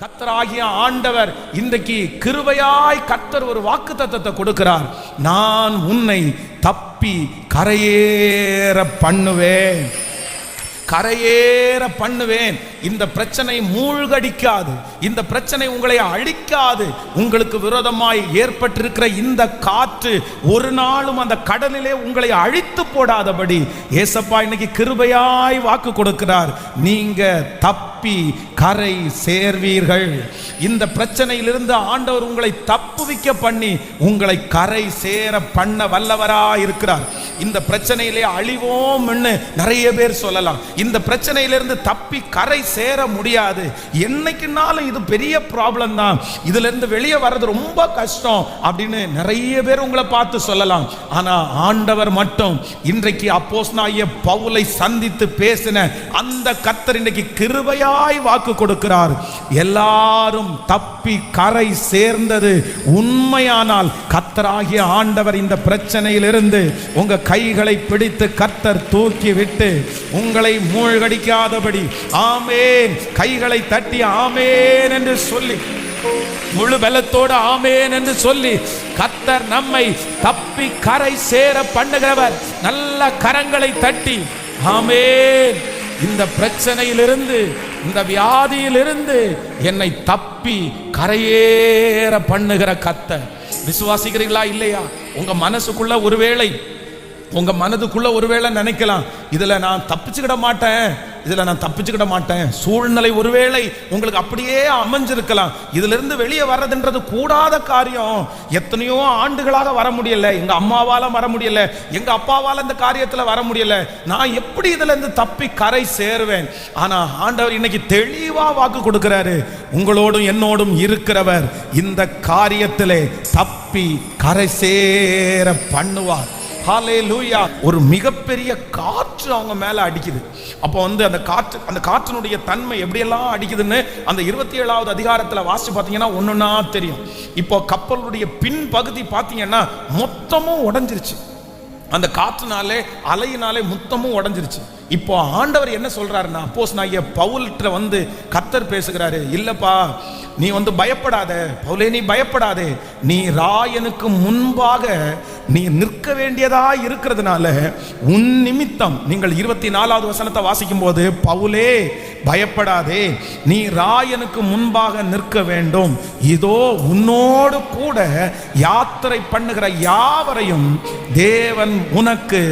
கத்தராகிய ஆண்டவர் இன்றைக்கு கிருபையாய் கத்தர் ஒரு வாக்கு தத்தத்தை கொடுக்கிறார். நான் உன்னை தப்பி கரையேற பண்ணுவேன். கரையேற பண்ணுவேன். இந்த பிரச்சனை மூழ்கடிக்காது. இந்த பிரச்சனை உங்களை அழிக்காது. உங்களுக்கு விரோதமாய் ஏற்பட்டிருக்கிற இந்த காற்று ஒரு நாளும் அந்த கடலிலே உங்களை அழித்து போடாதபடி ஏசப்பா இன்னைக்கு கிருபையாய் வாக்கு கொடுக்கிறார். நீங்க தப்பு கரை சேர்வீர்கள். இந்த பிரச்சனையிலிருந்து ஆண்டவர் உங்களை தப்புவிக்க பண்ணி உங்களை கரை சேர பண்ண வல்லவரா இருக்கிறார். இந்த பிரச்சனையிலே அழிவோம் நிறைய பேர் சொல்லலாம். இந்த பிரச்சனையிலிருந்து தப்பி கரை சேர முடியாது. என்னைக்குனாலும் இது பெரிய ப்ராப்ளம் தான். இதுல இருந்து வெளியே வர்றது ரொம்ப கஷ்டம் அப்படின்னு நிறைய பேர் உங்களை பார்த்து சொல்லலாம். ஆனா ஆண்டவர் மட்டும் இன்றைக்கு அப்போஸ் பவுலை சந்தித்து பேசின அந்த கத்தர் இன்றைக்கு வாய் வாக்கு கொடுக்கிறார். எல்லாரும் தப்பி கரை சேர்ந்தது உண்மையானால் கத்தராகிய ஆண்டவர் இந்த பிரச்சனையிலிருந்து உங்க கைகளை பிடித்து கத்தர் தூக்கி விட்டு உங்களை மூழ்கடிக்காதபடி ஆமேன். கைகளை தட்டி ஆமேன் என்று சொல்லி முழு பலத்தோடு ஆமேன் என்று சொல்லி கத்தர் நம்மை தப்பி கரை சேர பண்ணுகிறவர். நல்ல கரங்களை தட்டி ஆமேன். இந்த பிரச்சனையிலிருந்து இந்த வியாதியிலிருந்து என்னை தப்பி கரையேற பண்ணுகிற கத்த விசுவாசிக்கிறீங்களா இல்லையா? உங்க மனசுக்குள்ள ஒருவேளை உங்க மனதுக்குள்ள ஒருவேளை நினைக்கலாம் இதுல நான் தப்பிச்சுக்கிட மாட்டேன். இதில் நான் தப்பிச்சுக்கிட மாட்டேன். சூழ்நிலை ஒருவேளை உங்களுக்கு அப்படியே அமைஞ்சிருக்கலாம். இதிலிருந்து வெளியே வர்றதுன்றது கூடாத காரியம். எத்தனையோ ஆண்டுகளாக வர முடியல. எங்கள் அம்மாவால் வர முடியல. எங்கள் அப்பாவால் இந்த காரியத்தில் வர முடியல. நான் எப்படி இதிலிருந்து தப்பி கரை சேருவேன்? ஆனால் ஆண்டவர் இன்னைக்கு தெளிவாக வாக்கு கொடுக்குறாரு. உங்களோடும் என்னோடும் இருக்கிறவர் இந்த காரியத்திலே தப்பி கரை சேர பண்ணுவார். ஹalleluya. ஒரு மிகப்பெரிய காற்று அவங்க மேல அடிக்குது. அப்போ வந்து அந்த காற்று அந்த காற்றினுடைய தன்மை எப்படியெல்லாம் அடிக்குதுன்னு அந்த இருபத்தி ஏழாவது அதிகாரத்துல வாசித்து பார்த்தீங்கன்னா ஒன்றுன்னா தெரியும். இப்போ கப்பலுடைய பின் பகுதி பார்த்தீங்கன்னா மொத்தமும் உடஞ்சிருச்சு. அந்த காற்றுனாலே அலையினாலே மொத்தமும் உடஞ்சிருச்சு. இப்போ ஆண்டவர் என்ன சொல்றாருன்னா அப்போஸ் நான் பவுல்கிட்ட வந்து கத்தர் பேசுகிறாரு இல்லப்பா நீ வந்து பயப்படாத பவுலே நீ பயப்படாதே. நீ ராயனுக்கு முன்பாக நீ நிற்க வேண்டியதா இருக்கிறதுனால உன் நிமித்தம் நீங்கள் இருபத்தி நாலாவது வசனத்தை வாசிக்கும் போது பவுலே பயப்படாதே. நீ ராயனுக்கு முன்பாக நிற்க வேண்டும். இதோ உன்னோடு கூட யாத்திரை பண்ணுகிற யாவரையும் தேவன் உனக்கு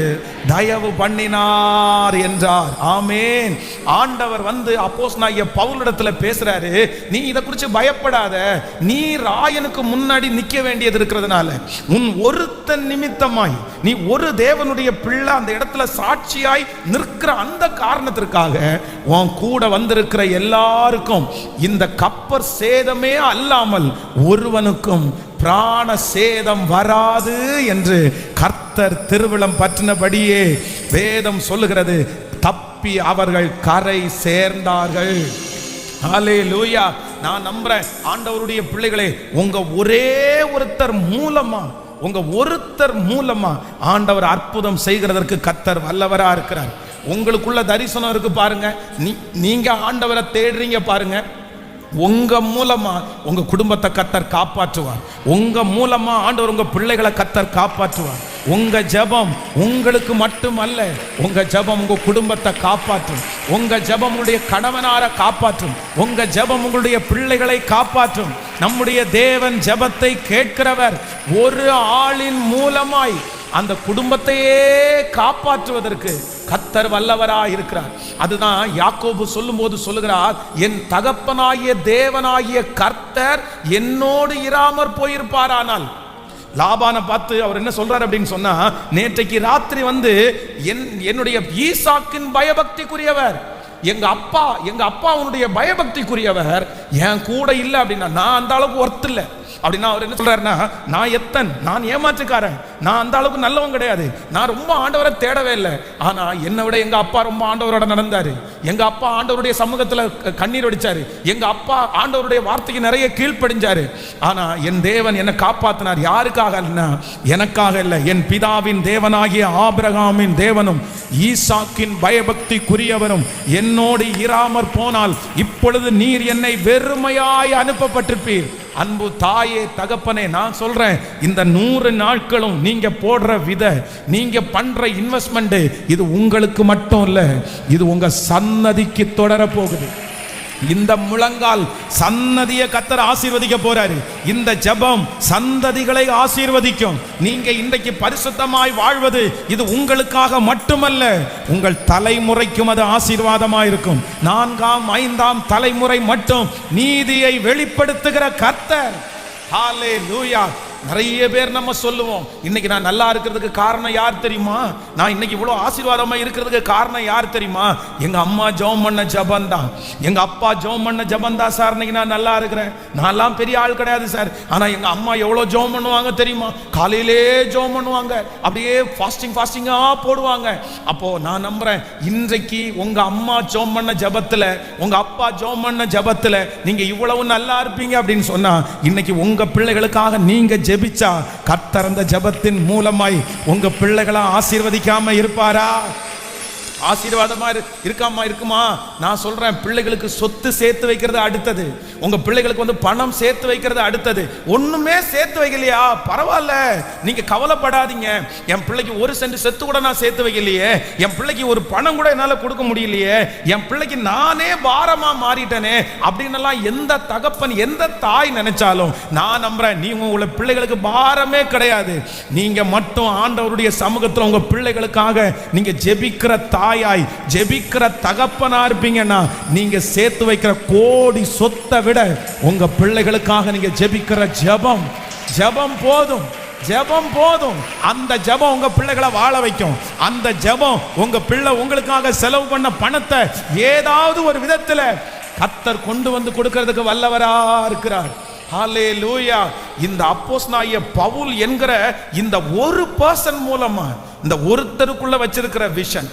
தயவு பண்ணினார் என்றார். ஆமேன். ஆண்டவர் வந்து அப்போஸ் நான் பவுலிடத்துல பேசுறாரு. நீ இதை குறித்து பயப்படாத. நீ ராயனுக்கு முன்னாடி நிற்க வேண்டியது இருக்கிறதுனால. உன் ஒருத்தன் நிமித்தமாய் நீ ஒரு தேவனுடைய பிள்ளை அந்த இடத்துல சாட்சியாய் நிற்கிற அந்த காரணத்திற்காக உன் கூட வந்திருக்கிற எல்லாருக்கும் இந்த கப்பர் சேதமே அல்லாமல் ஒருவனுக்கும் பிராண சேதம் வராது என்று கர்த்தர் திருவிழம் பற்றினபடியே வேதம் சொல்லுகிறது. தப்பி அவர்கள் கரை சேர்ந்தார்கள். ஹலே லூயா நான் நம்புறேன். ஆண்டவருடைய பிள்ளைகளே உங்க ஒரே ஒருத்தர் மூலமா உங்க ஒருத்தர் மூலமா ஆண்டவர் அற்புதம் செய்கிறதற்கு கத்தர் வல்லவரா இருக்கிறார். உங்களுக்குள்ள தரிசனம் இருக்கு பாருங்க. நீ- நீங்க ஆண்டவரை தேடுறீங்க பாருங்க. உங்க மூலமா உங்க குடும்பத்தை கத்தர் காப்பாற்றுவார். உங்க மூலமா ஆண்டவர் உங்க பிள்ளைகளை கத்தர் காப்பாற்றுவார். உங்க ஜெபம் உங்களுக்கு மட்டுமல்ல உங்க ஜெபம் உங்க குடும்பத்தை காப்பாற்றும். உங்க ஜெபம் உங்களுடைய கணவனார காப்பாற்றும். உங்க ஜெபம் உங்களுடைய பிள்ளைகளை காப்பாற்றும். நம்முடைய தேவன் ஜெபத்தை கேட்கிறவர் ஒரு ஆளின் மூலமாய் அந்த குடும்பத்தையே காப்பாற்றுவதற்கு கத்தர் வல்லவராய் இருக்கிறார். அதுதான் யாக்கோபு சொல்லும்போது சொல்லுகிறார் என் தகப்பனாகிய தேவனாகிய கர்த்தர் என்னோடு இராமற் போயிருப்பாரானால். லாபானை பார்த்து அவர் என்ன சொல்றாரு அப்படின்னு சொன்னா நேற்றைக்கு ராத்திரி வந்து என் என்னுடைய ஈசாக்கின் பயபக்திக்குரியவர் எங்க அப்பா எங்க அப்பா உன்னுடைய பயபக்திக்குரியவர் என் கூட இல்லை அப்படின்னா நான் அந்த அளவுக்கு ஒர்த்து இல்லை. அப்படின்னா அவர் என்ன சொல்றாருன்னா நான் எத்தன் நான் ஏமாற்றுக்காரன் நான் அந்த அளவுக்கு நல்லவன் கிடையாது. நான் ரொம்ப ஆண்டவரை தேடவே இல்லை. ஆனா என்னை விட எங்க அப்பா ரொம்ப ஆண்டவரோட நடந்தாரு. எங்க அப்பா ஆண்டவருடைய சமூகத்துல கண்ணீர் வடிச்சாரு. எங்க அப்பா ஆண்டவருடைய வார்த்தைக்கு நிறைய கீழ்ப்படிஞ்சாரு. ஆனா என் தேவன் என்னை காப்பாத்தினார். யாருக்காக இல்லைன்னா எனக்காக இல்லை. என் பிதாவின் தேவனாகிய ஆபிரகாமின் தேவனும் ஈசாக்கின் பயபக்திக்குரியவரும் என்னோடு இராமற் போனால் இப்பொழுது நீர் என்னை வெறுமையாய் அனுப்பப்பட்டிருப்பீர். அன்பு தாயே தகப்பனே நான் சொல்றேன் இந்த நூறு நாட்களும் நீ நீங்க போடுற வித நீங்க பண்ற இன்வெஸ்ட்மெண்ட் இது உங்களுக்கு மட்டும் இல்ல இது உங்க சன்னதிக்கு தொடர போகுது. இந்த முழங்கால் சன்னதியை கத்தர் ஆசீர்வதிக்க போறாரு. இந்த ஜெபம் சந்ததிகளை ஆசீர்வதிக்கும். நீங்க இன்றைக்கு பரிசுத்தமாய் வாழ்வது இது உங்களுக்காக மட்டுமல்ல உங்கள் தலைமுறைக்கும் அது ஆசீர்வாதமாய் இருக்கும். நான்காம் ஐந்தாம் தலைமுறை மட்டும் நீதியை வெளிப்படுத்துகிற கத்தர் நிறைய பேர் நம்ம சொல்லுவோம். இன்னைக்கு நான் நல்லா இருக்கிறதுக்கு காரணம் யார் தெரியுமா? நான் இன்னைக்கு இவ்வளோ ஆசீர்வாதமாக இருக்கிறதுக்கு காரணம் யார் தெரியுமா? எங்க அம்மா ஜெபம் பண்ண ஜபம் தான். எங்க அப்பா ஜெபம் பண்ண ஜபம் தான் சார். இன்னைக்கு நான் நல்லா இருக்கிறேன். நான்லாம் பெரிய ஆள் கிடையாது சார். ஆனா எங்க அம்மா எவ்வளோ ஜெபம் பண்ணுவாங்க தெரியுமா? காலையிலே ஜெபம் பண்ணுவாங்க. அப்படியே ஃபாஸ்டிங் ஃபாஸ்டிங்காக போடுவாங்க. அப்போ நான் நம்புறேன் இன்றைக்கு உங்க அம்மா ஜெபம் பண்ண ஜபத்தில் உங்க அப்பா ஜெபம் பண்ண ஜபத்தில் நீங்க இவ்வளவு நல்லா இருப்பீங்க அப்படின்னு சொன்னா இன்னைக்கு உங்க பிள்ளைகளுக்காக நீங்க ஜெபிச்சா கர்த்தர் ஜபத்தின் ஜெபத்தின் மூலமாய் உங்க பிள்ளைகளை ஆசீர்வதிக்காம இருப்பாரா? ஆசீர்வாதமா இரு- இருக்காமா இருக்குமா? நான் சொல்றேன் பிள்ளைகளுக்கு சொத்து சேர்த்து வைக்கிறது அடுத்தது. உங்க பிள்ளைகளுக்கு வந்து பணம் சேர்த்து வைக்கிறது அடுத்தது. ஒண்ணுமே சேர்த்து வைக்கலையா? பரவாயில்ல. நீங்க கவலைப்படாதீங்க. என் பிள்ளைக்கு ஒரு சென்ட் செத்து கூட நான் சேர்த்து வைக்கலையே. என் பிள்ளைக்கு ஒரு பணம் கூட என்னால கொடுக்க முடியலையே. என் பிள்ளைக்கு நானே பாரமா மாறிட்டேனே அப்படின்னலாம் எந்த தகப்பன் எந்த தாய் நினைச்சாலும் நான் நம்புறேன் நீ உங்களை பிள்ளைகளுக்கு பாரமே கிடையாது. நீங்க மட்டும் ஆண்டவருடைய சமூகத்தில் உங்க பிள்ளைகளுக்காக நீங்க ஜெபிக்கிற தாயாய் ஜெபிக்கிற தகப்பனா இருப்பீங்கன்னா நீங்க சேர்த்து வைக்கிற கோடி சொத்தை விட உங்க பிள்ளைகளுக்காக நீங்க ஜெபிக்கிற ஜெபம் ஜெபம் போதும் ஜெபம் போதும். அந்த ஜெபம் உங்க பிள்ளைகளை வாழ வைக்கும். அந்த ஜெபம் உங்க பிள்ளை உங்களுக்காக செலவு பண்ண பணத்தை ஏதாவது ஒரு விதத்துல கத்தர் கொண்டு வந்து கொடுக்கறதுக்கு வல்லவரா இருக்கிறார். லூயா இந்த அப்போஸ் நாய பவுல் என்கிற இந்த ஒரு பர்சன் மூலமா இந்த ஒருத்தருக்குள்ள வச்சிருக்கிற விஷன்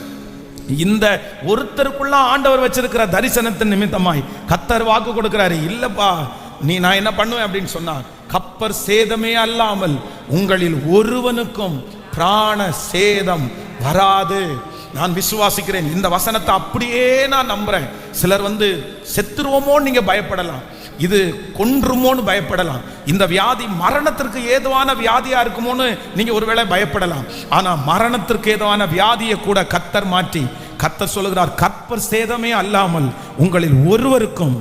இந்த ஒருத்தருக்குள்ள ஆண்டவர் வச்சிருக்கிற தரிசனத்தின் நிமித்தமாய் கத்தர் வாக்கு கொடுக்கிறாரு இல்லப்பா நீ நான் என்ன பண்ணுவேன்? அப்படின்னு சொன்னா கப்பர் சேதமே அல்லாமல் உங்களில் ஒருவனுக்கும் பிராண சேதம் வராது. நான் விசுவாசிக்கிறேன். இந்த வசனத்தை அப்படியே நான் நம்புறேன். சிலர் வந்து செத்துருவோமோன்னு நீங்க பயப்படலாம். இது கொன்றுமோன்னு பயப்படலாம். இந்த வியாதி மரணத்திற்கு ஏதுவான வியாதியா இருக்குமோன்னு நீங்க ஒருவேளை பயப்படலாம். ஆனா மரணத்திற்கு ஏதுவான வியாதியை கூட கத்தர் மாற்றி கத்தர் சொல்லுகிறார் கற்பர் சேதமே அல்லாமல் உங்களில் ஒருவருக்கும்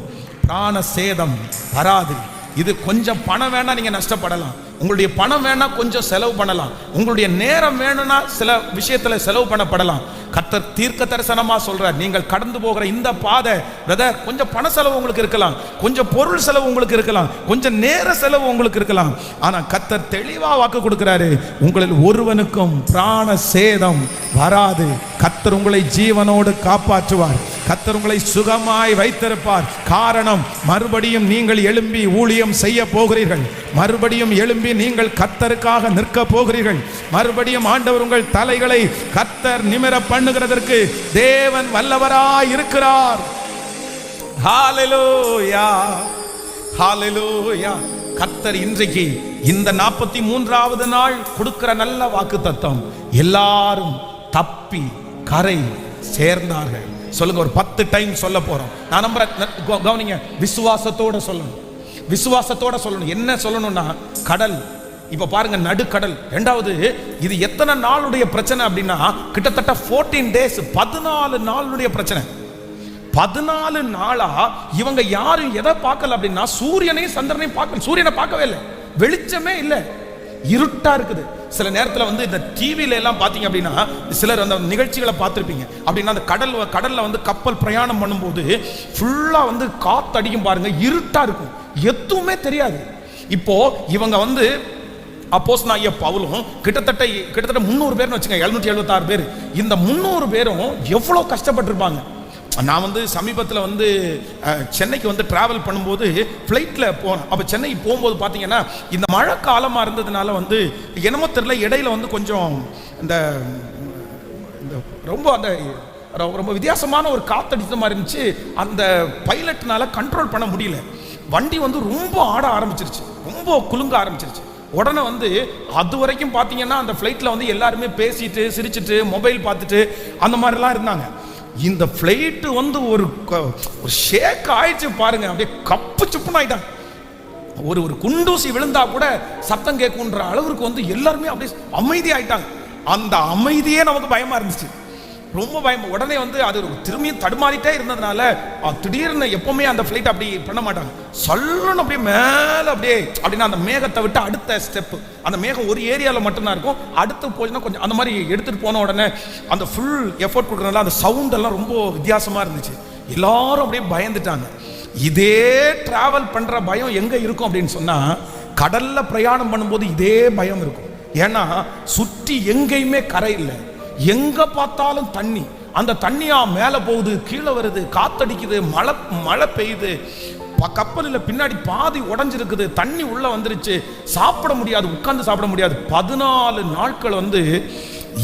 பிராண சேதம் வராது. இது கொஞ்சம் பணம் வேணா நீங்க நஷ்டப்படலாம். உங்களுடைய பணம் வேணா கொஞ்சம் செலவு பண்ணலாம். உங்களுடைய நேரம் வேணும்னா சில விஷயத்துல செலவு பண்ணப்படலாம். கத்தர் தீர்க்க தரிசனமா சொல்றார். நீங்கள் கடந்து போகிற இந்த பாதை பிரதர் கொஞ்சம் பண செலவு உங்களுக்கு இருக்கலாம். கொஞ்சம் பொருள் செலவு உங்களுக்கு இருக்கலாம். கொஞ்சம் நேர செலவு உங்களுக்கு இருக்கலாம். ஆனா கத்தர் தெளிவா வாக்கு கொடுக்கிறாரு. உங்களில் ஒருவனுக்கும் பிராண சேதம் வராது. கத்தர் உங்களை ஜீவனோடு காப்பாற்றுவார். கத்தர் உங்களை சுகமாய் வைத்திருப்பார். காரணம் மறுபடியும் நீங்கள் எழும்பி ஊழியம் செய்ய போகிறீர்கள். மறுபடியும் எழும்பி நீங்கள் கத்தருக்காக நிற்க போகிறீர்கள். மறுபடியும் ஆண்டவர் உங்கள் தலைகளை கத்தர் நிமிர பண்ணுகிறதற்கு தேவன் வல்லவராய் இருக்கிறார். ஹalleluya இன்றைக்கு இந்த நாற்பத்தி மூன்றாவது நாள் கொடுக்கிற நல்ல வாக்கு தத்தம் எல்லாரும் தப்பி கரை சேர்ந்தார்கள். சொல்லுங்க ஒரு பத்து டைம் சொல்ல போறோம். நான் நம்புறேன் கவனிங்க விசுவாசத்தோட சொல்லணும் விசுவாசத்தோட சொல்லணும். என்ன சொல்லணும்னா கடல். இப்ப பாருங்க நடுக்கடல். ரெண்டாவது இது எத்தனை நாளுடைய பிரச்சனை அப்படின்னா கிட்டத்தட்ட 14 டேஸ் பதினாலு நாளுடைய பிரச்சனை. பதினாலு நாளா இவங்க யாரும் எதை பார்க்கல அப்படின்னா சூரியனையும் சந்திரனையும் பார்க்கல சூரியனை பார்க்கவே இல்லை. வெளிச்சமே இல்லை. இருட்டா இருக்குது. சில நேரத்தில் வந்து இந்த டிவியில எல்லாம் பார்த்தீங்க அப்படின்னா சிலர் அந்த நிகழ்ச்சிகளை பார்த்துருப்பீங்க. அப்படின்னா அந்த கடல் கடல்ல வந்து கப்பல் பிரயாணம் பண்ணும்போது ஃபுல்லா வந்து காத்து அடிக்கும் பாருங்க இருட்டா இருக்கும். எதுவுமே தெரியாது. இப்போ இவங்க வந்து அப்போஸ் நாய பவுலும் கிட்டத்தட்ட கிட்டத்தட்ட முந்நூறு பேர்னு வச்சுங்க எழுநூற்றி எழுபத்தாறு பேர். இந்த முந்நூறு பேரும் எவ்வளோ கஷ்டப்பட்டிருப்பாங்க. நான் வந்து சமீபத்தில் வந்து சென்னைக்கு வந்து டிராவல் பண்ணும்போது ஃப்ளைட்டில் போனேன். அப்போ சென்னைக்கு போகும்போது பார்த்தீங்கன்னா இந்த மழை காலமாக இருந்ததுனால வந்து என்னமோ தெரில இடையில வந்து கொஞ்சம் இந்த இந்த ரொம்ப அந்த ரொ- ரொம்ப வித்தியாசமான ஒரு காத்தடித்த மாதிரி இருந்துச்சு. அந்த பைலட்னால கண்ட்ரோல் பண்ண முடியல. வண்டி வந்து ரொம்ப ஆட ஆரம்பிச்சிருச்சு. ரொம்ப குலுங்க ஆரம்பிச்சிருச்சு. உடனே வந்து அது வரைக்கும் பார்த்தீங்கன்னா அந்த ஃப்ளைட்டில் வந்து எல்லாருமே பேசிட்டு சிரிச்சிட்டு மொபைல் பார்த்துட்டு அந்த மாதிரிலாம் இருந்தாங்க. இந்த ஃப்ளைட்டு வந்து ஒரு ஒரு ஷேக் ஆயிடுச்சு பாருங்க. அப்படியே கப்பு சுப்புன்னு ஆயிட்டாங்க. ஒரு ஒரு குண்டூசி விழுந்தா கூட சத்தம் கேட்குன்ற அளவுக்கு வந்து எல்லாருமே அப்படியே அமைதி ஆயிட்டாங்க அந்த அமைதியே நமக்கு பயமா இருந்துச்சு. ரொம்ப பயம். உடனே வந்து அது ஒரு திரும்பியும் தடுமாறிட்டே இருந்ததுனால திடீர்னு எப்பவுமே அந்த ஃப்ளைட் அப்படி பண்ண மாட்டாங்க. சொல்லணும் அப்படியே மேலே அப்படியே அப்படின்னா அந்த மேகத்தை விட்டு அடுத்த ஸ்டெப் அந்த மேகம் ஒரு ஏரியாவில் மட்டும்தான் இருக்கும். அடுத்து போச்சுன்னா கொஞ்சம் அந்த மாதிரி எடுத்துகிட்டு போன உடனே அந்த ஃபுல் எஃபோர்ட் கொடுக்குறதுனால அந்த சவுண்ட் எல்லாம் ரொம்ப வித்தியாசமாக இருந்துச்சு. எல்லாரும் அப்படியே பயந்துட்டாங்க. இதே டிராவல் பண்ணுற பயம் எங்கே இருக்கும் அப்படின்னு சொன்னால் கடல்ல பிரயாணம் பண்ணும்போது இதே பயம் இருக்கும். ஏன்னா சுற்றி எங்கேயுமே கரை இல்லை. எங்க பார்த்தாலும் தண்ணி. அந்த தண்ணியா மேல போகுது கீழே வருது காத்தடிக்குது மழை மழை பெய்யுது. கப்பலில் பின்னாடி பாதி உடஞ்சிருக்குது. தண்ணி உள்ள வந்துருச்சு. சாப்பிட முடியாது உட்கார்ந்து சாப்பிட முடியாது. பதினாலு நாட்கள் வந்து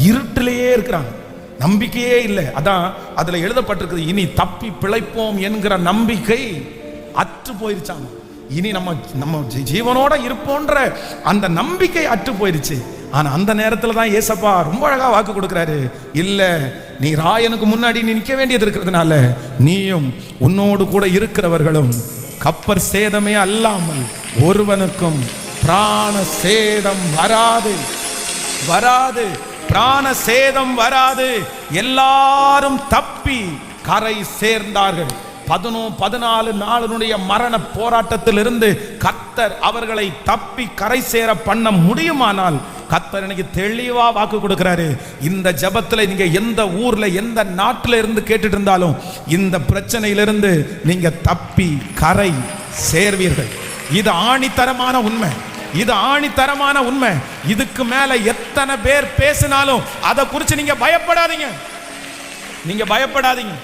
இருட்டிலேயே இருக்கிறாங்க. நம்பிக்கையே இல்லை. அதான் அதுல எழுதப்பட்டிருக்குது இனி தப்பி பிழைப்போம் என்கிற நம்பிக்கை அற்று போயிருச்சாங்க இனி நம்ம நம்ம ஜீவனோட இருப்போன்ற அந்த நம்பிக்கை அற்று போயிருச்சு. ஆனால் அந்த நேரத்தில் தான் ஏசப்பா ரொம்ப அழகாக வாக்கு கொடுக்குறாரு. இல்லை நீ ராயனுக்கு முன்னாடி நீ நிற்க வேண்டியது இருக்கிறதுனால நீயும் உன்னோடு கூட இருக்கிறவர்களும் கப்பர் சேதமே அல்லாமல் ஒருவனுக்கும் பிராண சேதம் வராது. வராது. பிராண சேதம் வராது. எல்லாரும் தப்பி கரை சேர்ந்தார்கள். பதினோ பதினாலு நாளினுடைய மரண போராட்டத்திலிருந்து கத்தர் அவர்களை தப்பி கரை சேர பண்ண முடியுமானால் கத்தர் எனக்கு தெளிவா வாக்கு கொடுக்கிறாரு. இந்த ஜபத்துல நீங்க எந்த ஊர்ல எந்த நாட்டுல இருந்து கேட்டுட்டு இருந்தாலும் இந்த பிரச்சனையிலிருந்து நீங்க தப்பி கரை சேர்வீர்கள். இது ஆணித்தரமான உண்மை. இது ஆணித்தரமான உண்மை. இதுக்கு மேல எத்தனை பேர் பேசினாலும் அதை குறித்து நீங்க பயப்படாதீங்க. நீங்க பயப்படாதீங்க.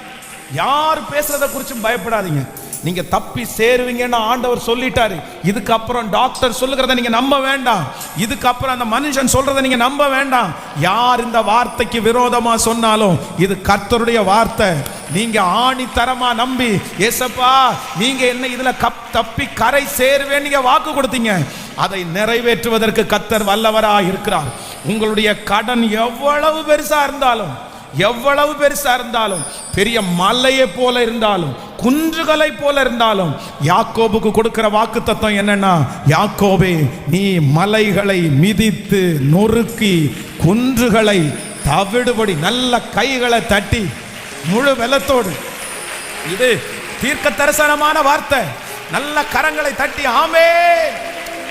யார் பேசுறத குறிச்சும் பயப்படாதீங்க. நீங்க தப்பி சேருவீங்கன்னு ஆண்டவர் சொல்லிட்டாரு. இதுக்கப்புறம் டாக்டர் சொல்லுகிறத நீங்க நம்ப வேண்டாம். இதுக்கப்புறம் அந்த மனுஷன் சொல்றத நீங்க நம்ப வேண்டாம். யார் இந்த வார்த்தைக்கு விரோதமா சொன்னாலும் இது கர்த்தருடைய வார்த்தை. நீங்க ஆணித்தரமா நம்பி ஏசப்பா நீங்க என்ன இதுல கப் தப்பி கரை சேருவேன் நீங்க வாக்கு கொடுத்தீங்க. அதை நிறைவேற்றுவதற்கு கத்தர் வல்லவராக இருக்கிறார் உங்களுடைய கடன் எவ்வளவு பெருசா இருந்தாலும் எவ்வளவு பெருசா இருந்தாலும் பெரிய மலையை போல இருந்தாலும் குன்றுகளை போல இருந்தாலும் யாக்கோபுக்கு கொடுக்கிற வாக்கு தத்துவம் என்னன்னா யாக்கோபே நீ மலைகளை மிதித்து நொறுக்கி குன்றுகளை தவிடுபடி நல்ல கைகளை தட்டி முழு வெள்ளத்தோடு. இது தீர்க்க தரிசனமான வார்த்தை. நல்ல கரங்களை தட்டி ஆமே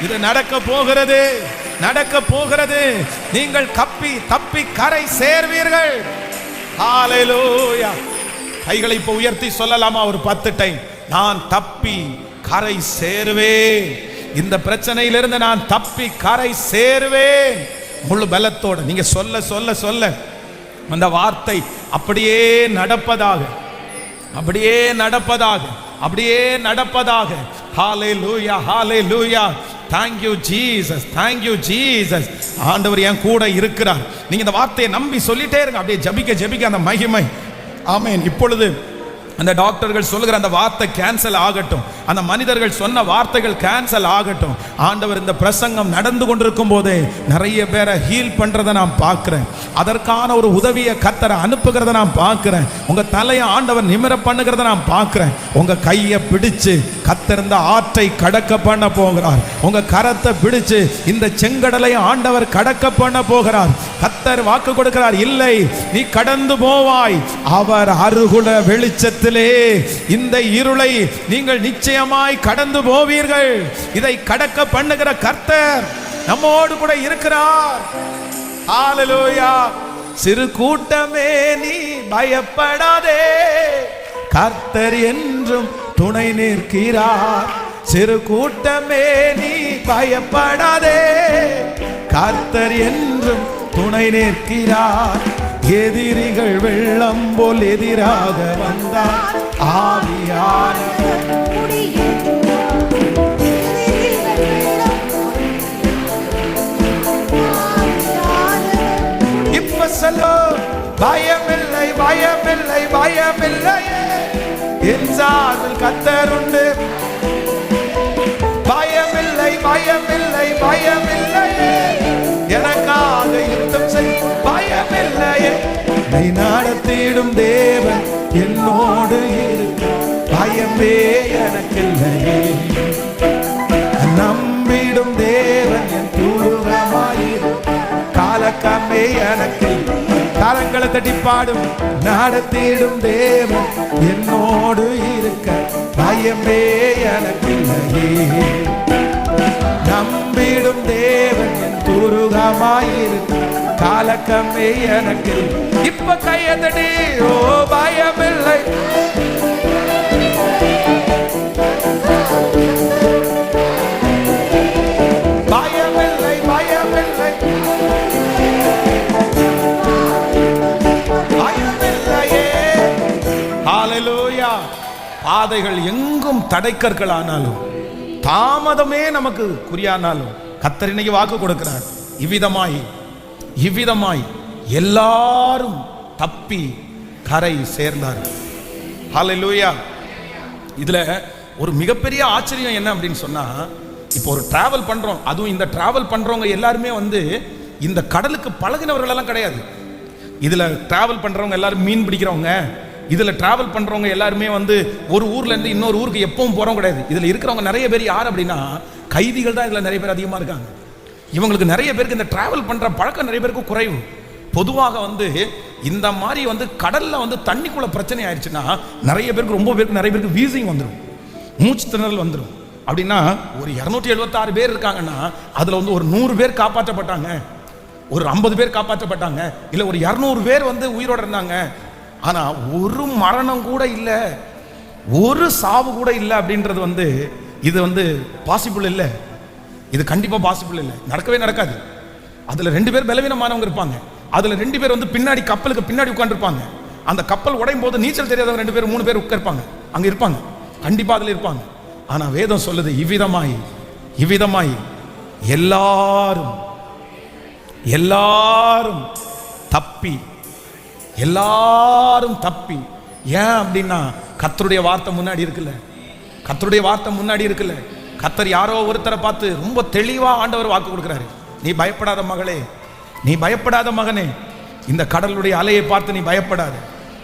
இது நடக்க போகிறது நடக்க போகிறது. நீங்கள் கப்பி தப்பி கரை சேர்வீர்கள். ஹalleluya. கைகளை இப்போ உயர்த்தி சொல்லலாமா? ஒரு பத்து டைம் நான் தப்பி கரை சேருவேன். இந்த பிரச்சனையிலிருந்து நான் தப்பி கரை சேருவேன். முழு பலத்தோடு. நீங்க சொல்ல சொல்ல சொல்ல. அந்த வார்த்தை அப்படியே நடப்பதாக அப்படியே நடப்பதாக அப்படியே நடப்பதாக. ஹாலே லூயா ஹாலே லூயா தேங்க்யூ ஜீசஸ் தேங்க்யூ ஜீசஸ் ஆண்டவர் என் கூட இருக்கிறார். நீங்க இந்த வார்த்தையை நம்பி சொல்லிட்டே இருங்க. அப்படியே ஜபிக்க ஜபிக்க அந்த மகிமை. ஆமேன். இப்பொழுது அந்த டாக்டர்கள் சொல்லுகிற அந்த வார்த்தை கேன்சல் ஆகட்டும். அந்த மனிதர்கள் சொன்ன வார்த்தைகள் கேன்சல் ஆகட்டும். ஆண்டவர் இந்த பிரசங்கம் நடந்து கொண்டிருக்கும் போதே நிறைய பேரை ஹீல் பண்றதை நான் பார்க்கிறேன். அதற்கான ஒரு உதவியை கத்தரை அனுப்புகிறத நான் பார்க்கிறேன். உங்க தலையை ஆண்டவர் நிமிர பண்ணுகிறத நான் பார்க்கிறேன். உங்க கையை பிடிச்சு கத்திருந்த ஆற்றை கடக்க பண்ண போகிறார். உங்க கரத்தை பிடிச்சு இந்த செங்கடலை ஆண்டவர் கடக்க பண்ண போகிறார். கத்தர் வாக்கு கொடுக்கிறார் இல்லை நீ கடந்து போவாய். அவர் அருகுல வெளிச்சத்திலே இந்த இருளை நீங்கள் நிச்சயமாய் கடந்து போவீர்கள். இதை கடக்க பண்ணுகிற கர்த்தர் நம்மோடு கூட இருக்கிறார். ஆலலோயா சிறு கூட்டமே நீ பயப்படாதே. கர்த்தர் என்றும் துணை நிற்கிறார். சிறு கூட்டமே நீ பயப்படாதே. கர்த்தர் என்றும் துணை நிற்கிறார். எதிரிகள் வெள்ளம் போல் எதிராக வந்தார். ஆவியானவர். இப்ப சொல்லோ பயமில்லை பயமில்லை பயமில்லை. என் சார்பில் கத்தருண்டு. பயமில்லை பயமில்லை பயமில்லை. எனக்கு நீ நடத்திடும் தேவன் என்னோடு இருக்க பயமே எனக்கில்லையே. நம்பிடும் தேவன் என் தூரமாயிரு காலக்கம்மே எனக்கு கரங்களை தட்டி பாடும் நடத்திடும் தேவன் என்னோடு இருக்க பயமே எனக்கில்லையே. நம்பிடும் தேவன் என் துருகமாயிருக்கு காலக்கம்மே எனக்கு. இப்ப கையதடி ஓ பயமில்லை. பாதைகள் எங்கும் தடைக்கற்கள் ஆனாலும் தாமதமே நமக்கு குறியானாலும் கத்தர் இன்னைக்கு வாக்கு கொடுக்கிறார். இவ்விதமாய் இவ்விதமாய் எல்லாரும் தப்பி கரை சேர்ந்தார்கள் லூயா இதுல ஒரு மிகப்பெரிய ஆச்சரியம் என்ன அப்படின்னு சொன்னா இப்போ ஒரு டிராவல் பண்றோம். அதுவும் இந்த டிராவல் பண்றவங்க எல்லாருமே வந்து இந்த கடலுக்கு பழகினவர்கள் எல்லாம் கிடையாது. இதுல டிராவல் பண்றவங்க எல்லாரும் மீன் பிடிக்கிறவங்க இதில் டிராவல் பண்ணுறவங்க எல்லாருமே வந்து ஒரு ஊர்லேருந்து இன்னொரு ஊருக்கு எப்பவும் போகிறோம் கிடையாது. இதில் இருக்கிறவங்க நிறைய பேர் யார் அப்படின்னா கைதிகள் தான் இதில் நிறைய பேர் அதிகமாக இருக்காங்க. இவங்களுக்கு நிறைய பேருக்கு இந்த டிராவல் பண்ணுற பழக்கம் நிறைய பேருக்கு குறைவு. பொதுவாக வந்து இந்த மாதிரி வந்து கடலில் வந்து தண்ணிக்குள்ள பிரச்சனை ஆயிடுச்சுன்னா நிறைய பேருக்கு ரொம்ப பேருக்கு நிறைய பேருக்கு வீசிங் வந்துடும் மூச்சு திணறல் வந்துடும் அப்படின்னா ஒரு இரநூத்தி எழுபத்தாறு பேர் இருக்காங்கன்னா அதில் வந்து ஒரு நூறு பேர் காப்பாற்றப்பட்டாங்க. ஒரு ஐம்பது பேர் காப்பாற்றப்பட்டாங்க. இல்லை ஒரு இரநூறு பேர் வந்து உயிரோடு இருந்தாங்க. ஆனா ஒரு மரணம் கூட இல்லை. ஒரு சாவு கூட இல்லை அப்படின்றது வந்து இது வந்து பாசிபிள் இல்லை. இது கண்டிப்பா பாசிபிள் இல்லை. நடக்கவே நடக்காது. அதுல ரெண்டு பேர் பலவீனமானவங்க இருப்பாங்க. அதுல ரெண்டு பேர் வந்து பின்னாடி கப்பலுக்கு பின்னாடி உட்காந்துருப்பாங்க அந்த கப்பல் உடையும் போது நீச்சல் தெரியாதவங்க ரெண்டு பேர் மூணு பேர் உட்கார்ப்பாங்க. அங்க இருப்பாங்க. கண்டிப்பா அதுல இருப்பாங்க. ஆனா வேதம் சொல்லுது இவ்விதமாய் இவ்விதமாய் எல்லாரும் எல்லாரும் தப்பி எல்லாரும் தப்பி. ஏன் அப்படின்னா கத்தருடைய வார்த்தை முன்னாடி இருக்குல்ல? கத்தருடைய வார்த்தை முன்னாடி இருக்குல்ல? கத்தர் யாரோ ஒருத்தரை பார்த்து ரொம்ப தெளிவாக ஆண்டவர் வாக்கு கொடுக்குறாரு. நீ பயப்படாத மகளே நீ பயப்படாத மகனே. இந்த கடலுடைய அலையை பார்த்து நீ பயப்படாது.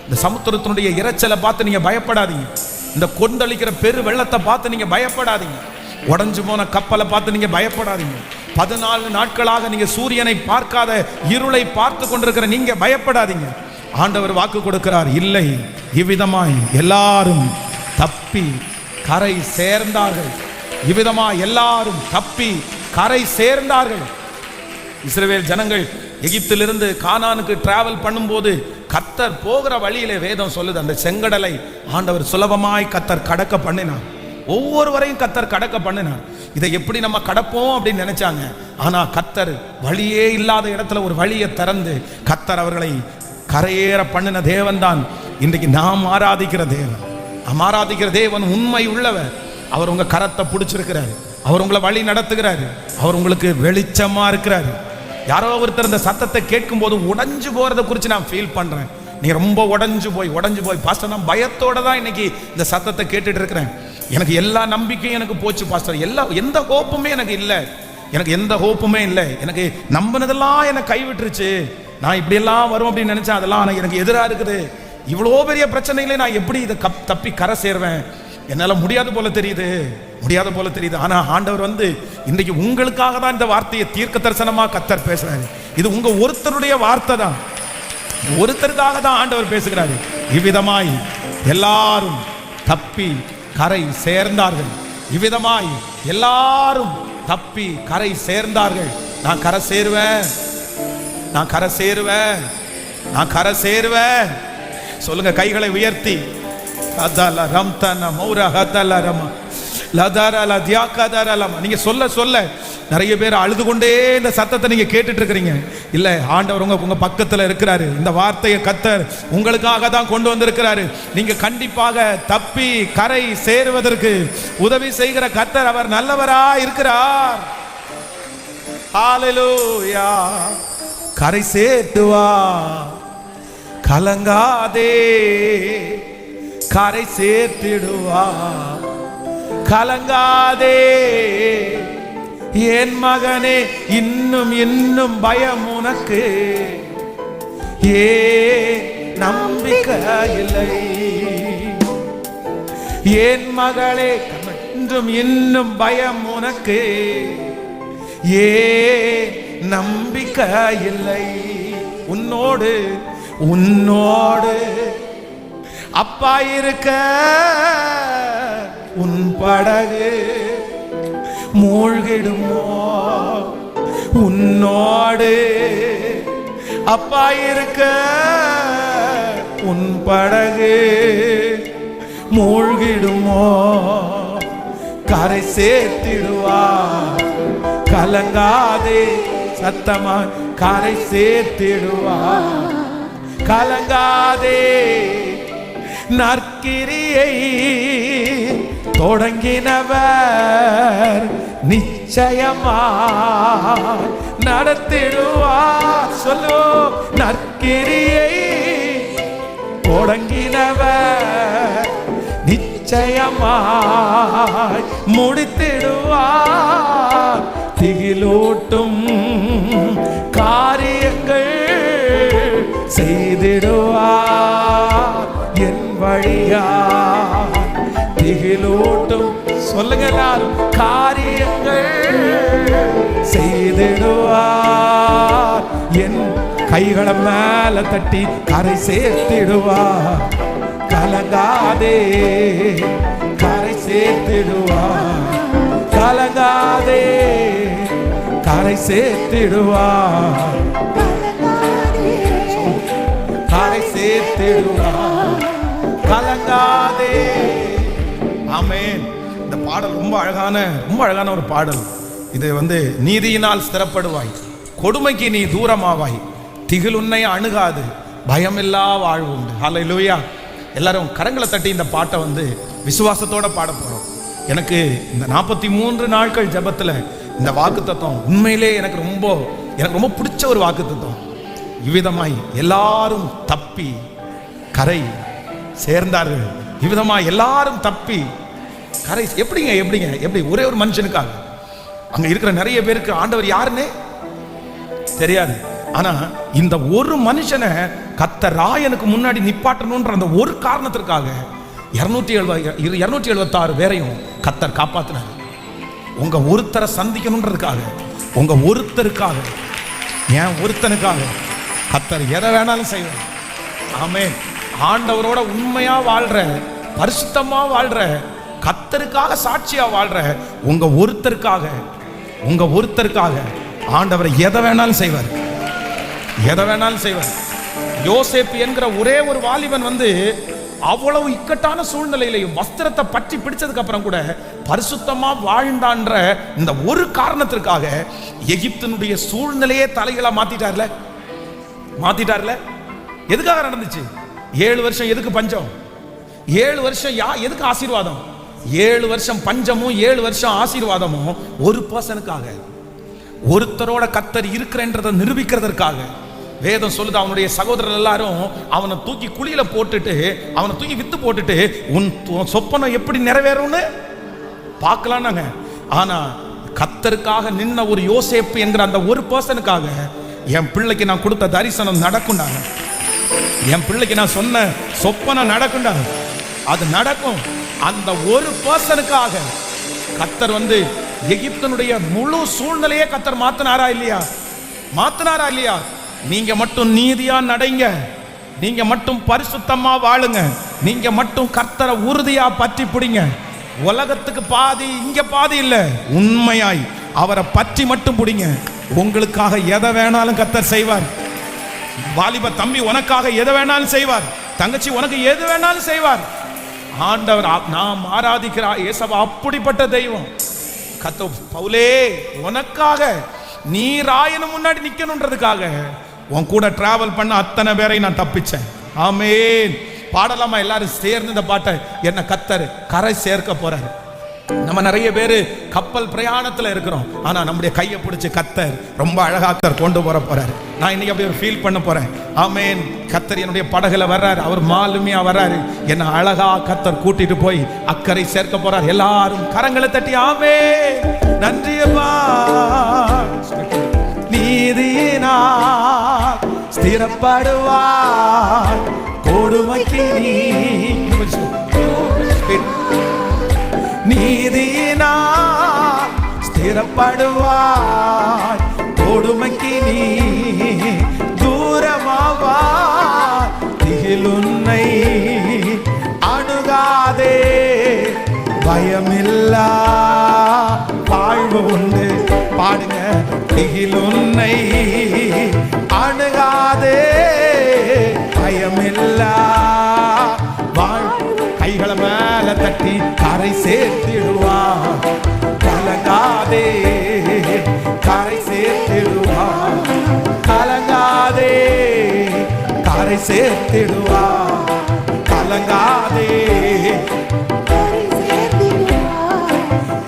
இந்த சமுத்திரத்தினுடைய இரைச்சலை பார்த்து நீங்கள் பயப்படாதீங்க. இந்த கொந்தளிக்கிற பெரு வெள்ளத்தை பார்த்து நீங்கள் பயப்படாதீங்க. உடஞ்சு போன கப்பலை பார்த்து நீங்கள் பயப்படாதீங்க. பதினாலு நாட்களாக நீங்கள் சூரியனை பார்க்காத இருளை பார்த்து கொண்டிருக்கிற நீங்கள் பயப்படாதீங்க. ஆண்டவர் வாக்கு கொடுக்கிறார் இல்லை இவ்விதமாய் எல்லாரும் தப்பி கரை சேர்ந்தார்கள். இவ்விதமாய் எல்லாரும் தப்பி கரை சேர்ந்தார்கள். இஸ்ரேல் ஜனங்கள் எகிப்திலிருந்து கானானுக்கு டிராவல் பண்ணும்போது கத்தர் போகிற வழியிலே வேதம் சொல்லுது. அந்த செங்கடலை ஆண்டவர் சுலபமாய் கத்தர் கடக்க பண்ணினார். ஒவ்வொருவரையும் கத்தர் கடக்க பண்ணினார். இதை எப்படி நம்ம கடப்போம் அப்படின்னு நினைச்சாங்க. ஆனா கத்தர் வழியே இல்லாத இடத்துல ஒரு வழியை திறந்து கத்தர் அவர்களை கரையேற பண்ணின தேவன் தான் இன்றைக்கு நாம் ஆராதிக்கிற தேவன். நாம் ஆராதிக்கிற தேவன் உண்மை உள்ளவர். அவர் உங்க கரத்தை பிடிச்சிருக்கிறாரு. அவர் உங்களை வழி நடத்துகிறாரு. அவர் உங்களுக்கு வெளிச்சமா இருக்கிறாரு. யாரோ ஒருத்தர் இந்த சத்தத்தை கேட்கும் போது உடஞ்சு போறதை குறித்து நான் ஃபீல் பண்றேன். நீ ரொம்ப உடஞ்சு போய் உடஞ்சு போய். பாஸ்டர் நான் பயத்தோட தான் இன்னைக்கு இந்த சத்தத்தை கேட்டுட்டு இருக்கிறேன். எனக்கு எல்லா நம்பிக்கையும் எனக்கு போச்சு பாஸ்டர் எல்லா எந்த ஹோப்புமே எனக்கு இல்லை. எனக்கு எந்த ஹோப்புமே இல்லை. எனக்கு நம்பினதெல்லாம் என்னை கைவிட்டுருச்சு. நான் இப்படியெல்லாம் வரும் அப்படின்னு நினைச்சேன் அதெல்லாம் ஆனால் எனக்கு எதிராக இருக்குது. இவ்வளோ பெரிய பிரச்சனைகளே நான் எப்படி இதை கப் தப்பி கரை சேர்வேன்? என்னால் முடியாது போல தெரியுது. முடியாத போல தெரியுது. ஆனால் ஆண்டவர் வந்து இன்றைக்கு உங்களுக்காக தான் இந்த வார்த்தையை தீர்க்க தரிசனமாக கத்தர் பேசுறாரு. இது உங்கள் ஒருத்தருடைய வார்த்தை தான். ஒருத்தருக்காக தான் ஆண்டவர் பேசுகிறாரு. இவ்விதமாய் எல்லாரும் தப்பி கரை சேர்ந்தார்கள். இவ்விதமாய் எல்லாரும் தப்பி கரை சேர்ந்தார்கள். நான் கரை சேருவேன். நான் கரை சேருவேன். நான் கரை சேருவேன். சொல்லுங்க கைகளை உயர்த்தி. அதல ரம்தன மௌர ஹதல ரம. லதாரல தியாக்காதாரலாம் நீங்க சொல்ல சொல்ல. நிறைய பேர் அழுது கொண்டே இந்த சத்தத்தை நீங்க கேட்டுட்டு இருக்கிறீங்க இல்ல ஆண்டவர் உங்க உங்க பக்கத்துல இருக்கிறாரு. இந்த வார்த்தையை கத்தர் உங்களுக்காக தான் கொண்டு வந்திருக்கிறாரு. நீங்க கண்டிப்பாக தப்பி கரை சேருவதற்கு உதவி செய்கிற கத்தர் அவர் நல்லவரா இருக்கிறார் ஹalleluya. கரை சேர்த்துவா கலங்காதே. கரை சேர்த்திடுவா கலங்காதே. என் மகனே இன்னும் இன்னும் பயம் உனக்கு. ஏ நம்பிக்கை இல்லை. என் மகளே இன்னும் இன்னும் பயம் உனக்கு. ஏ நம்பிக்கை இல்லை. உன்னோடு உன்னோடு. அப்பா இருக்க உன் படகு மூழ்கிடுமோ? உன்னோடு. அப்பா இருக்க உன் படகு மூழ்கிடுமோ? கரை சேர்த்திடுவா. கலங்காதே. சத்தமா கரை சேர்த்திடுவா. கலங்காதே நற்கிரியை தொடங்கினவர் நிச்சயமா நடத்திடுவார் சொல்லு நற்கிரியை தொடங்கினவர் நிச்சயமாய் முடித்திடுவார். திகிலோட்டும் செய்திடுவார் என் வழியா. திகிலோட்டும். சொல்லுங்க எல்லாரும் காரியங்கள் செய்திடுவார் என் கைகளை மேல தட்டி கரை சேர்த்திடுவார் கலங்காதே கரை சேர்த்திடுவார் கலங்காதே கரை சேர்த்திடுவார் கலங்காதே. ஆமேன். இந்த பாடல் ரொம்ப அழகான ரொம்ப அழகான ஒரு பாடல். இது வந்து நீதியினால் ஸ்திரப்படுவாய் கொடுமைக்கு நீ தூரமாவாய். திகில் உன்னை அணுகாது. பயமில்லா வாழ்வு உண்டு. ஹalleluya எல்லாரும் கரங்களை தட்டி இந்த பாட்டை வந்து விசுவாசத்தோட பாட போகிறோம் எனக்கு இந்த நாற்பத்தி மூன்று நாட்கள் ஜபத்தில் இந்த வாக்குத்தத்தம் உண்மையிலே எனக்கு ரொம்ப எனக்கு ரொம்ப பிடிச்ச ஒரு வாக்குத்தத்தம். இவ்விதமாய் எல்லாரும் தப்பி கரை சேர்ந்தார்கள் இவ்விதமாக எல்லாரும் தப்பி கரை எப்படிங்க எப்படிங்க எப்படி? ஒரே ஒரு மனுஷனுக்காக. அங்கே இருக்கிற நிறைய பேருக்கு ஆண்டவர் யாருன்னு தெரியாது. ஆனா இந்த ஒரு மனுஷனை கத்த ராயனுக்கு முன்னாடி நிப்பாட்டணுன்ற அந்த ஒரு காரணத்திற்காக இரநூத்தி எழுபது இரநூத்தி எழுபத்தாறு பேரையும் கத்தர் காப்பாத்தினார். உங்க ஒருத்தரை சந்திக்கணுன்றதுக்காக உங்க ஒருத்தருக்காக ஏன் ஒருத்தனுக்காக கத்தர் எதை வேணாலும் செய்வார். ஆமே ஆண்டவரோட உண்மையா வாழ்ற பரிசுத்தமா வாழ்ற கத்தருக்காக சாட்சியா வாழ்ற உங்க ஒருத்தருக்காக உங்க ஒருத்தருக்காக ஆண்டவர் எதை வேணாலும் செய்வார். எதை வேணாலும் செய்வார். யோசேப் என்கிற ஒரே ஒரு வாலிபன் வந்து அவ்வளவு இக்கட்டான சூழ்நிலையிலையும் வஸ்திரத்தை பற்றி பிடிச்சதுக்கு அப்புறம் கூட பரிசுத்தமா வாழ்ந்தான்ற இந்த ஒரு காரணத்திற்காக எகிப்தினுடைய சூழ்நிலையே தலைகளா மாத்திட்டார்ல? மாத்திட்டார்ல? எதுக்காக நடந்துச்சு? ஏழு வருஷம் எதுக்கு பஞ்சம்? ஏழு வருஷம் யா எதுக்கு ஆசீர்வாதம்? ஏழு வருஷம் பஞ்சமும் ஏழு வருஷம் ஆசீர்வாதமும் ஒரு பர்சனுக்காக. ஒருத்தரோட கத்தர் இருக்கிறன்றதை நிரூபிக்கிறதற்காக. வேதம் சொல்லுது அவனுடைய சகோதரர் எல்லாரும் அவனை தூக்கி குழியில போட்டுட்டு அவனை தூக்கி வித்து போட்டுட்டு உன் உன் சொப்பனம் எப்படி நிறைவேறும்னு? பார்க்கலாம்னாங்க. ஆனா கத்தருக்காக நின்ன ஒரு யோசேப்பு என்கிற அந்த ஒரு பர்சனுக்காக என் பிள்ளைக்கு நான் கொடுத்த தரிசனம் நடக்கும்டாங்க என் பிள்ளைக்கு நான் சொன்ன சொப்பனம் நடக்கும்டா அது நடக்கும். அந்த ஒரு பர்சனுக்காக கத்தர் வந்து எகிப்தனுடைய முழு சூழ்நிலையே கத்தர் மாத்தினாரா இல்லையா? மாத்தினாரா இல்லையா? நீங்க மட்டும் நீதியா நடைங்க. நீங்க மட்டும் பரிசுத்தமா வாழுங்க. நீங்க மட்டும் கர்த்தரை உறுதியா பற்றி பிடிங்க. உலகத்துக்கு பாதி இங்க பாதி இல்ல. உண்மையாய் அவரை பற்றி மட்டும் பிடிங்க. உங்களுக்காக எதை வேணாலும் கத்தர் செய்வார். வாலிப தம்பி உனக்காக எதை வேணாலும் செய்வார். தங்கச்சி உனக்கு எது வேணாலும் செய்வார். ஆண்டவர் நாம் ஆராதிக்கிற ஏசவா அப்படிப்பட்ட தெய்வம். கத்த பவுலே உனக்காக நீ ராயனு முன்னாடி நிக்கணுன்றதுக்காக உன் கூட டிராவல் பண்ண அத்தனை பேரை நான் தப்பிச்சேன். ஆமேன். பாடலாமா? எல்லாரும் சேர்ந்து இந்த பாட்டை என்ன கத்தர் கரை சேர்க்க போறாரு. நம்ம நிறைய பேர் கப்பல் பிரயாணத்துல இருக்கிறோம். ஆனா நம்முடைய கையை பிடிச்சி கத்தர் ரொம்ப அழகாக்தர் கொண்டு போற போறாரு. நான் இன்னைக்கு அப்படி ஒரு ஃபீல் பண்ண போறேன். ஆமேன். கத்தர் என்னுடைய படகுல வர்றாரு. அவர் மாலுமியா வர்றாரு. என்ன அழகா கத்தர் கூட்டிட்டு போய் அக்கறை சேர்க்க போறார். எல்லாரும் கரங்களை தட்டி ஆமே நன்றியப்பா நீதியினா ஸ்திரப்படுவார். கொடுமைக்கு நீ நீதியினா ஸ்திரப்படுவாய் கொடுமைக்கு நீ தூரமாவாய் திகிலுன்னை அணுகாதே. பயமில்லா. வாழ்வு உண்டு. பாடுங்க. திகிலுன்னை அணுகாதே. பயமில்லா. வாழ் கைகளை மேல தட்டி கரை சேர்த்து சேர்த்திடுவா. கலங்காதே.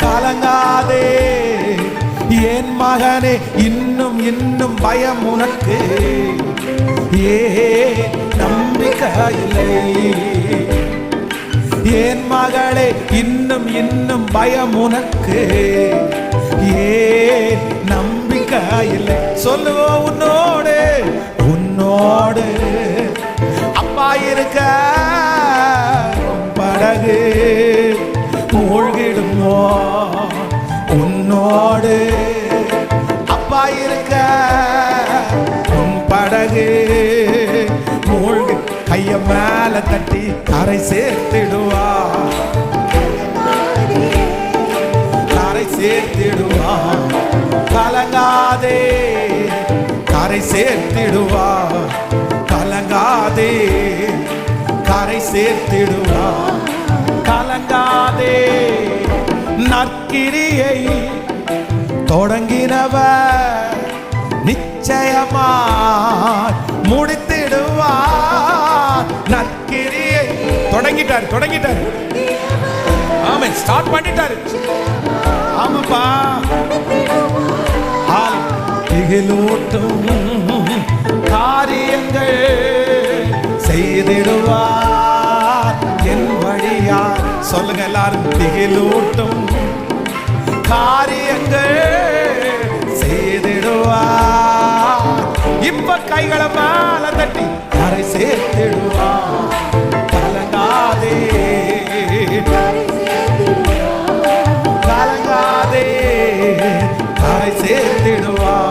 கலங்காதே. என் மகனே இன்னும் இன்னும் பயம் உனக்கு. ஏ நம்பிக்கையில்லை. ஏன் மகளே இன்னும் இன்னும் பயம் உனக்கு. ஏ நம்பிக்கையில்லை. சொல்லுவோம் உன்னோடு உன்னோடு. இருக்க படகு மூழ்கிடுமோ? உன்னோடு அப்பா இருக்க. உன் படகு மூழ்கி கைய மேல தட்டி கரை சேர்த்திடுவா. கரை சேர்த்திடுவா. கலங்காதே. கரை சேர்த்திடுவா. கலங்காதே. கரை சேர்த்திடுவா. கலங்காதே. நற்கிரியை தொடங்கினவர் நிச்சயமா முடித்திடுவார். நற்கிரியை தொடங்கிட்டார் தொடங்கிட்டார். ஆமா ஸ்டார்ட் பண்ணிட்டாரு. ஆமாப்பா. ஆல் திகிலூட்டும் செய்திடுவார். என் வழியா சொல்லுங்க எல்லாரும் திகிலூட்டும். காரியங்கள் செய்திடுவார். இப்ப கைகளை மேல தட்டி கரை சேர்த்திடுவார்? கலங்காதே. கலங்காதே. கரை சேர்த்திடுவார்?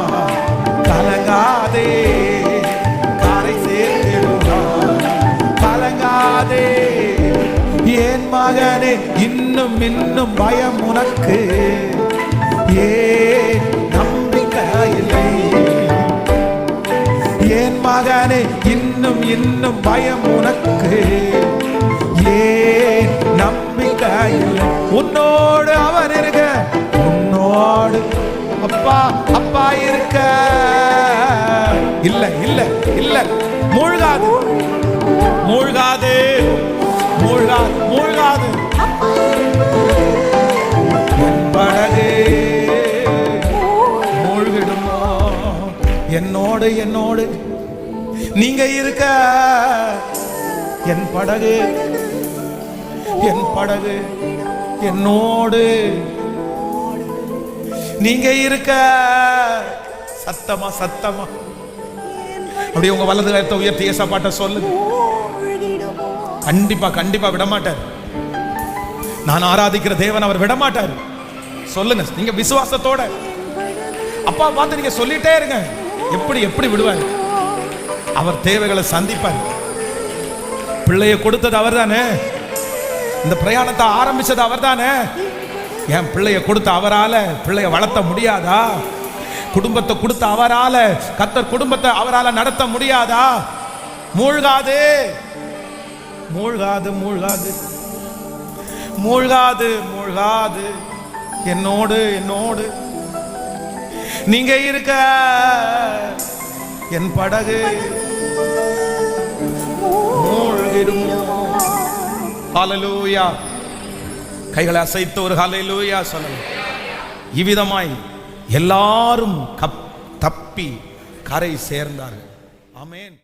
மகனே இன்னும் இன்னும் பயம் உனக்கு. ஏ நம்பிக்கையில்லை. ஏன் மகனே இன்னும் இன்னும் பயம் உனக்கு. ஏ நம்பிக்கையில்லை. உன்னோடு அவர் இருக்க உன்னோடு அப்பா அப்பா இருக்க. இல்ல இல்ல இல்ல. மூழ்காது மூழ்காது. மூழ்காது மூழ்காது. என் படகு மூழ்கிடுமோ? என்னோடு என்னோடு. நீங்க இருக்க என் படகு என் படகு என்னோடு. நீங்க இருக்க சத்தமா சத்தமா. அப்படியே உங்க வலது கரத்தை உயர்த்தி ஏசப்பாட்ட சொல்லுங்க. கண்டிப்பா கண்டிப்பா விட மாட்டார் நான் ஆராதிக்கிற தேவன் அவர் விட மாட்டார் சொல்லுங்க நீங்க விசுவாசத்தோட. அப்பா பார்த்து நீங்க சொல்லிட்டே இருங்க. எப்படி எப்படி விடுவார்? அவர் தேவைகளை சந்திப்பார். பிள்ளைய கொடுத்தது அவர் தானே இந்த பிரயாணத்தை ஆரம்பிச்சது அவர் தானே என் பிள்ளைய கொடுத்த அவரால பிள்ளைய வளர்த்த முடியாதா? குடும்பத்தை கொடுத்த அவரால கத்தர் குடும்பத்தை அவரால நடத்த முடியாதா? மூழ்காது. மூழ்காது மூழ்காது. மூழ்காது மூழ்காது. என்னோடு என்னோடு. நீங்க இருக்க என் படகு. மூழ்கிடும். ஹalleluya கைகளை அசைத்து ஒரு ஹலலூயா சொல்லலாம் இவ்விதமாய் எல்லாரும் கப் தப்பி கரை சேர்ந்தார்கள். ஆமென்